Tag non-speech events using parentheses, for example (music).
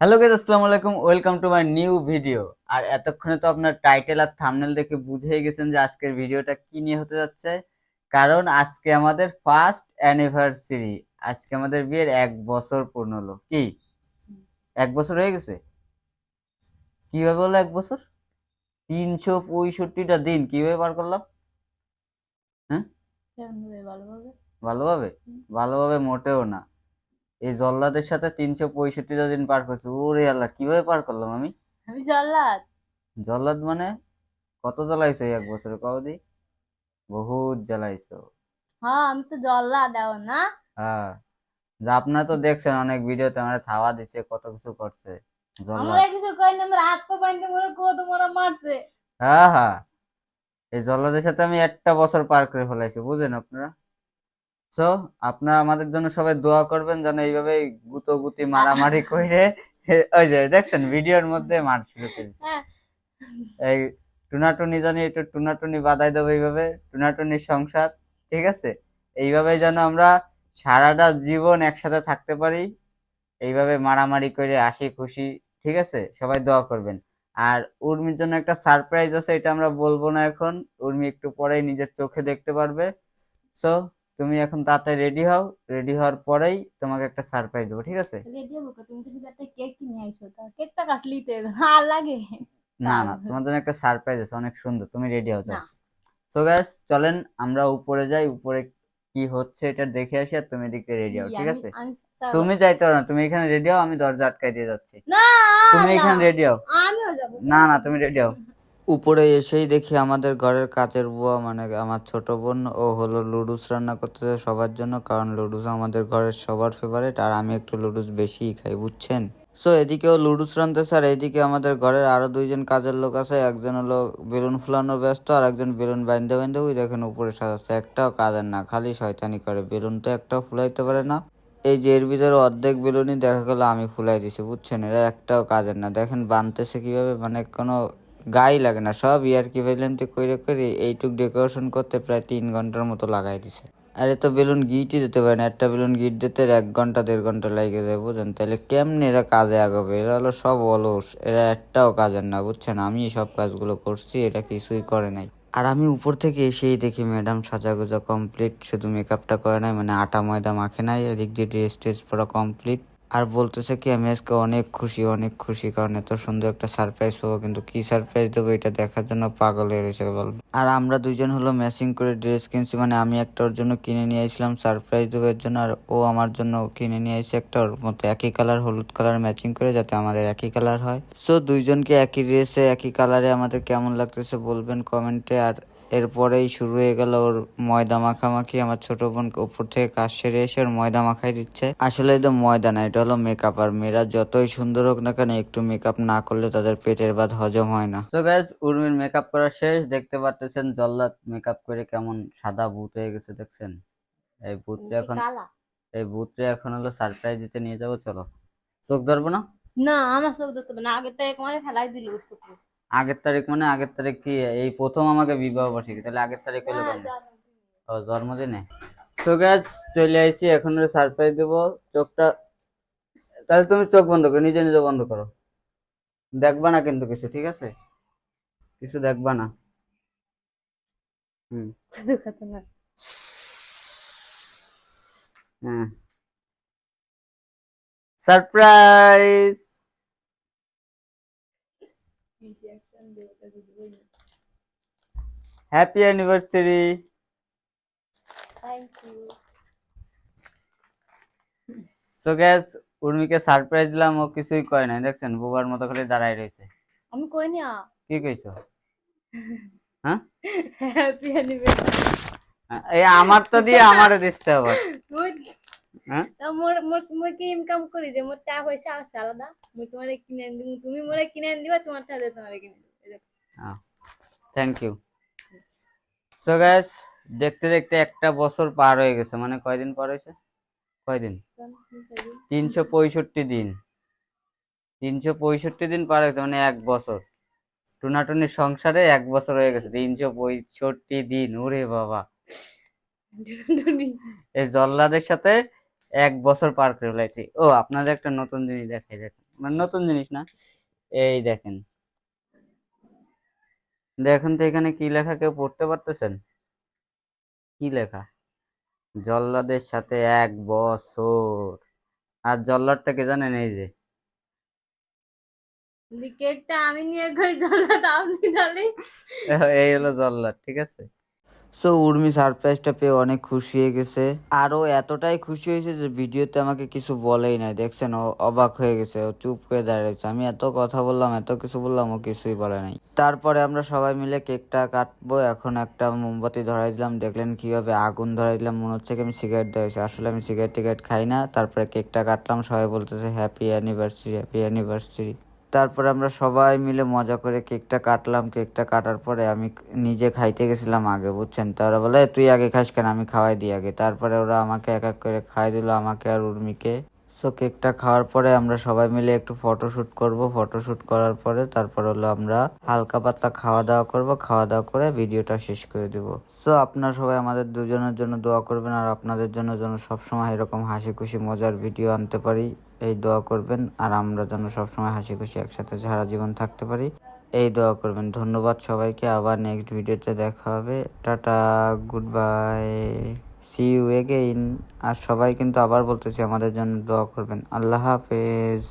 Hello guys আসসালামু আলাইকুম। Welcome to my new video আর এতক্ষণে তো আপনার টাইটেল আর থাম্বনেল দেখে বুঝেই গেছেন যে আজকের ভিডিওটা কি নিয়ে হতে যাচ্ছে। কারণ আজকে আমাদের ফার্স্ট অ্যানিভার্সারি আজকে আমাদের বিয়ের এক বছর পূর্ণ হলো। কি? এক বছর হয়ে গেছে? কীভাবে হলো এক বছর? তিনশো পঁয়ষট্টিটা দিন। কীভাবে পার করলাম? হবে ভালোভাবে? ভালোভাবে? ভালোভাবে মোটেও না। এই জল্লাদের সাথে তিনশো পঁয়ষট্টিটা দিন পার করছি। ওরে আল্লাহ কীভাবে পার করলাম আমি? আমি জল্লাদ। জল্লাদ মানে কত জ্বালাইছো এক বছরে? কদি বহুত জ্বালাইছো। হ্যাঁ আমি তো জল্লাদ এখন না। হ্যাঁ। যা আপনারা তো দেখছেন অনেক ভিডিওতে আমরা থাওয়া দিছে কত কিছু করছে। আমরা কিছু কই না আমার হাত পা বাইন্দে মরে কত মরা মারছে। হ্যাঁ হ্যাঁ। এই জল্লাদের সাথে আমি একটা বছর পার করে ফেলাইছি বুঝেন আপনারা? তো আপনারা আমাদের জন্য সবাই দোয়া করবেন যেন এইভাবে গুতো গুতি মারামারি করে (laughs) ওই যে দেখছেন ভিডিওর মধ্যে মারছিল হ্যাঁ। এই টুনাটুনি জানি একটু টুনাটুনি বাদাই দেবো এইভাবে টুনাটুনির সংসার ঠিক আছে? এইভাবে যেন আমরা সারাটা জীবন একসাথে থাকতে পারি এইভাবে মারামারি করে হাসি খুশি ঠিক আছে? সবাই দোয়া করবেন। আর উর্মির জন্য একটা সারপ্রাইজ আছে এটা আমরা বলব না এখন। উর্মি একটু পরেই নিজের চোখে দেখতে পারবে। সো তুমি এখন তাড়াতাড়ি রেডি হও রেডি হওয়ার পরেই তোমাকে একটা সারপ্রাইজ দেবো ঠিক আছে? রেডি হব? তুমি তো শুধু একটা কেক কিনে আইছো তা কেকটা কাটলি তো আর লাগে? না না তোমার জন্য একটা সারপ্রাইজ আছে অনেক সুন্দর তুমি রেডি হও না। সো গাইস চলেন আমরা উপরে যাই উপরে কি হচ্ছে এটা দেখে আসি আর তুমি এদিকে রেডি হও ঠিক আছে? তুমি যাইতে পারো না তুমি এখানে রেডি হও আমি দরজা আটকাই দিয়ে যাচ্ছি। না তুমি এখানে রেডি হও। আমিও যাব। না না তুমি রেডি হও। উপরে এসেই দেখি আমাদের ঘরের কাচের বুয়া মানে আমার ছোট বোন, ও হলো লুডুস রান্না করতেছে সবার জন্য, কারণ লুডুস আমাদের ঘরের সবার ফেভারিট আর আমি একটু লুডুস বেশিই খাই, বুঝছেন? সো এদিকেও লুডুস রানতেছে আর এদিকে আমাদের ঘরের আরও দুইজন কাজের লোক আছে, একজন হলো বেলুন ফুলানো ব্যস্ত, আর একজন বেলুন বাইন্দে বাইন্দে ওই দেখেন উপরে সাজাচ্ছে, একটাও কাজের না, খালি শয়তানি করে, বেলুন তো একটাও ফুলাইতে পারে না। এই যে এর ভিতরে অর্ধেক বেলুনই দেখা গেলো, আমি ফুলাই দিছি, বুঝছেন? এরা একটাও কাজের না, দেখেন বানতেছে কীভাবে মানে কোনো গায়ে লাগে না। সব ইয়ার কি বেলুনটি কইরে করে এইটুক ডেকোরেশন করতে প্রায় তিন ঘণ্টার মতো লাগাই দিছে। আর এত বেলুন গিটই দিতে পারে না। একটা বেলুন গিট দিতে এক ঘণ্টা, দেড় ঘণ্টা লাগে যায় বুঝেন তাহলে কেমনে এরা কাজে আগাবে? এরা হলো সব অলস। এরা একটাও কাজের না, বুঝছেন? আমি সব কাজগুলো করছি এটা কিছুই করে নাই। আর আমি উপর থেকে এসেই দেখি ম্যাডাম সাজাগোজা কমপ্লিট, শুধু মেকআপটা করে নাই মানে আটা ময়দা মাখে নাই, এদিক দিয়ে ড্রেস টেস পরা কমপ্লিট। আর বলতেছে কি, আমি আজকে অনেক খুশি অনেক খুশি, কারণ এত সুন্দর একটা সারপ্রাইজ পাবো, কিন্তু কি সারপ্রাইজ দেবো এটা দেখার জন্য পাগল হয়ে রয়েছে বলব আর আমরা দুইজন হলো ম্যাচিং করে ড্রেস কিনছি মানে আমি একটা ওর জন্য কিনে নিয়ে আসলাম সারপ্রাইজ দেবো এর জন্য, আর ও আমার জন্য কিনে নিয়ে এসে একটা ওর মতো একই কালার হলুদ কালার ম্যাচিং করে যাতে আমাদের একই কালার হয়। সো দুইজনকে একই ড্রেসে একই কালারে আমাদের কেমন লাগতেছে বলবেন কমেন্টে আর এরপরেই শুরু হয়ে গেল ওর ময়দা মাখামাখি। আমার ছোট বোন উপর থেকে কাজ সেরে এসে ওর ময়দা মাখাই দিচ্ছে। আসলে এটা ময়দা না এটা হলো মেকআপ আর মেয়েরা যতই সুন্দর হোক না কেন একটু মেকআপ না করলে তাদের পেটের ভাত হজম হয় না। তো গাইজ উর্মির মেকআপ করা শেষ। দেখতে পারতেছেন জল্লাদ মেকআপ করে কেমন সাদা ভূত হয়ে গেছে দেখছেন? এই ভূতটা এখন এই ভূতটা এখন হলো সারপ্রাইজ দিতে নিয়ে যাব চলো। চোখ ধরবো না? না আমার সব ধরতে হবে না। আগে তো এক মানে ফেলাই দিল আগের তারিখ মানে আগের তারিখ কি? এই প্রথম আমাকে বিবাহ বার্ষিকী। তাহলে আগের তারিখ হলো কেন ও জন্মদিনে। সো গাছ চলে আইছি এখন সারপ্রাইজ দেবো। চোখটা তাহলে তুমি চোখ বন্ধ করো নিজে নিজে বন্ধ করো। দেখবা না কিন্তু কিছু ঠিক আছে? কিছু দেখবা না। হুম। হ্যাঁ surprise happy anniversary thank you তো গ্যাস উর্মিকে সারপ্রাইজ দিলাম ও কিছুই কয় নাই। দেখছেন বোবার মতো খালি দাঁড়াই রয়েছে। আমি কই না? কি কইছো? (laughs) হ্যাঁ? হ্যাপি অ্যানিভার্সারি এই আমার তো দিয়ে আমারে দিতে হবে। হ্যাঁ? মোর মোর মুই কি ইনকাম করি যে মোর টাকা পয়সা আছে আলাদা। মুই তোমারে কিনে দিমু তুমি মোরে কিনে দিবা তোমার দিয়ে তোমারে কিনে দিবো। থ্যাংক ইউ সো গ্যাস দেখতে দেখতে একটা বছর পার হয়ে গেছে। মানে কয়দিন পার হয়েছে? কয়দিন। তিনশো পঁয়ষট্টি দিন। তিনশো পঁয়ষট্টি দিন পার হয়েছে মানে এক বছর। টুনাটুনির সংসারে এক বছর হয়ে গেছে। তিনশো পঁয়ষট্টি দিন। ওরে বাবা। এই জল্লাদের সাথে এক বছর পার করে ফেলেছি। ও আপনাদের একটা নতুন জিনিস দেখাই দেখেন। মানে নতুন জিনিস না? এই দেখেন। দেখেন তো এখানে কি লেখা কেউ পড়তে পারতেছেন? কি লেখা? জল্লাদের সাথে এক বছর। আর জল্লাদটা কে জানেন এই যে? কেকটা আমি নিয়ে গই জল্লাদ আপনি তাহলে? এই হলো জল্লাদ ঠিক আছে? সো উর্মি সারপ্রাইজটা পেয়ে অনেক খুশি হয়ে গেছে। আর ও এতটাই খুশি হয়েছে যে ভিডিওতে আমাকে কিছু বলেই নাই। দেখছেন, ও অবাক হয়ে গেছে, ও চুপ করে দাঁড়িয়েছে। আমি এত কথা বললাম, এত কিছু বললাম, ও কিছুই বলে নাই। তারপরে আমরা সবাই মিলে কেকটা কাটবো। এখন একটা মোমবাতি ধরাই দিলাম। দেখলেন কীভাবে আগুন ধরাই দিলাম। মনে হচ্ছে কি আমি সিগারেট দিয়েছি আসলে আমি সিগারেট টিগারেট খাই না। তারপরে কেকটা কাটলাম। সবাই বলতেছে হ্যাপি অ্যানিভার্সারি হ্যাপি অ্যানিভার্সারি তারপরে আমরা সবাই মিলে মজা করে কেকটা কাটলাম। কেকটা কাটার পরে আমি নিজে খাইতে গেছিলাম আগে, বুঝছেন? তারা বলে তুই আগে খাস কেন? আমি খাওয়াই দিই আগে। তারপরে ওরা আমাকে এক এক করে খাওয়াই দিল, আমাকে আর উর্মিকে। সো কেকটা খাওয়ার পরে আমরা সবাই মিলে একটু ফটোশুট করব। ফটোশ্যুট করার পরে তারপর হলো আমরা হালকা পাতলা খাওয়া দাওয়া করব। খাওয়া দাওয়া করে ভিডিওটা শেষ করে দিব। সো আপনারা সবাই আমাদের দুজনের জন্য দোয়া করবেন, আর আপনাদের জন্য যেন সবসময় এরকম হাসি খুশি মজার ভিডিও আনতে পারি। এই দোয়া করবেন আর আমরা যেন সবসময় হাসি খুশি একসাথে সারা জীবন থাকতে পারি। এই দোয়া করবেন। ধন্যবাদ সবাইকে। আবার নেক্সট ভিডিওতে দেখা হবে। Tata good bye see you again আর সবাই কিন্তু আবার বলতেছি আমাদের জন্য দোয়া করবেন। আল্লাহ হাফেজ।